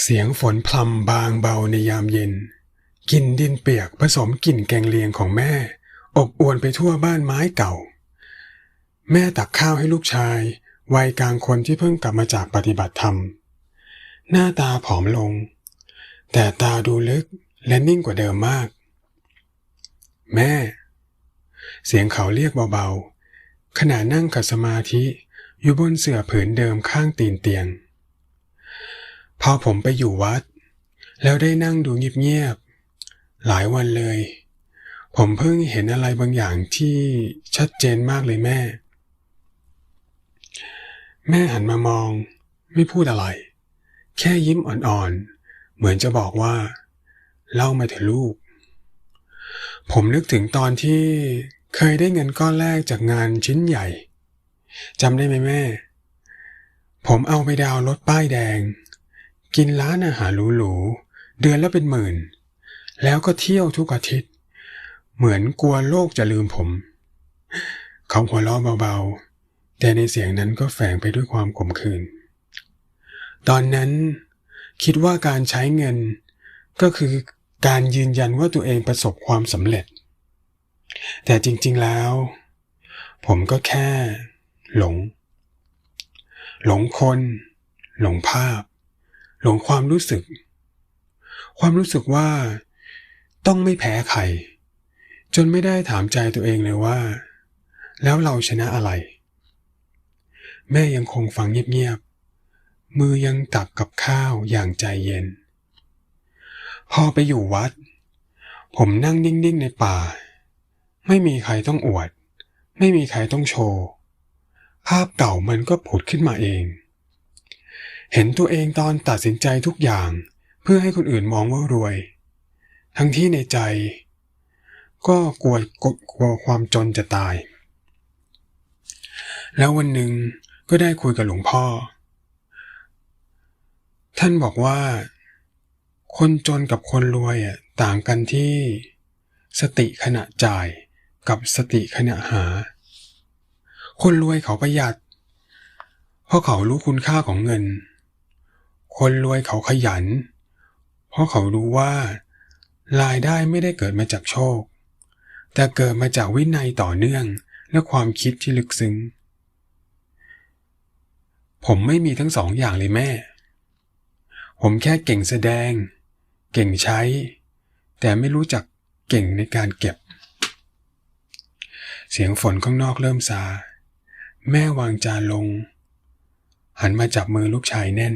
เสียงฝนพลำบางเบาในยามเย็นกลิ่นดินเปียกผสมกลิ่นแกงเลียงของแม่ อบอวนไปทั่วบ้านไม้เก่า แม่ตักข้าวให้ลูกชาย วัยกลางคนที่เพิ่งกลับมาจากปฏิบัติธรรม หน้าตาผอมลง แต่ตาดูลึกและนิ่งกว่าเดิมมาก แม่ เสียงเขาเรียกเบาๆขณะนั่งขัดสมาธิอยู่บนเสื่อผืนเดิมข้างตีนเตียง พอผมไปอยู่วัด แล้วได้นั่งดูเงียบๆหลายวันเลย ผมเพิ่งเห็นอะไรบางอย่างที่ชัดเจนมากเลยแม่ แม่หันมามอง ไม่พูดอะไร แค่ยิ้มอ่อนๆ เหมือนจะบอกว่า เล่ามาเถอะลูก ผมนึกถึงตอนที่เคยได้เงินก้อนแรกจากงานชิ้นใหญ่จำได้ไหมแม่ ผมเอาไปดาวรถป้ายแดง กินร้านอาหารหรูๆเดือนละเป็นหมื่น แล้วก็เที่ยวทุกอาทิตย์ เหมือนกลัวโลกจะลืมผม เขาหัวเราะเบาๆ แต่ในเสียงนั้นก็แฝงไปด้วยความขมขื่นตอนนั้นคิดว่าการใช้เงินก็คือการยืนยันว่าตัวเองประสบความสำเร็จ แต่จริงๆแล้ว ผมก็แค่ หลง หลงคน หลงภาพ หลงความรู้สึก ความรู้สึกว่า ต้องไม่แพ้ใคร จนไม่ได้ถามใจตัวเองเลยว่า แล้วเราชนะอะไร แม่ยังคงฟังเงียบๆ มือยังตักกับข้าวอย่างใจเย็น พอไปอยู่วัด ผมนั่งนิ่งๆในป่า ไม่มีใครต้องอวด ไม่มีใครต้องโชว์ ภาพเก่ามันก็ผุดขึ้นมาเอง เห็นตัวเองตอนตัดสินใจทุกอย่าง เพื่อให้คนอื่นมองว่ารวย ทั้งที่ในใจ ก็กลัวกลัวความจนจะตาย แล้ววันหนึ่งก็ได้คุยกับหลวงพ่อ ท่านบอกว่า คนจนกับคนรวยอะต่างกันที่สติขณะจ่ายกับสติขณะหา คนรวยเขาประหยัด เพราะเขารู้คุณค่าของเงิน คนรวยเขาขยัน เพราะเขารู้ว่ารายได้ไม่ได้เกิดมาจากโชค แต่เกิดมาจากวินัยต่อเนื่องและความคิดที่ลึกซึ้ง ผมไม่มีทั้งสองอย่างเลยแม่ ผมแค่เก่งแสดง เก่งใช้ แต่ไม่รู้จักเก่งในการเก็บ เสียงฝนข้างนอกเริ่มซา แม่วางจานลง หันมาจับมือลูกชายแน่น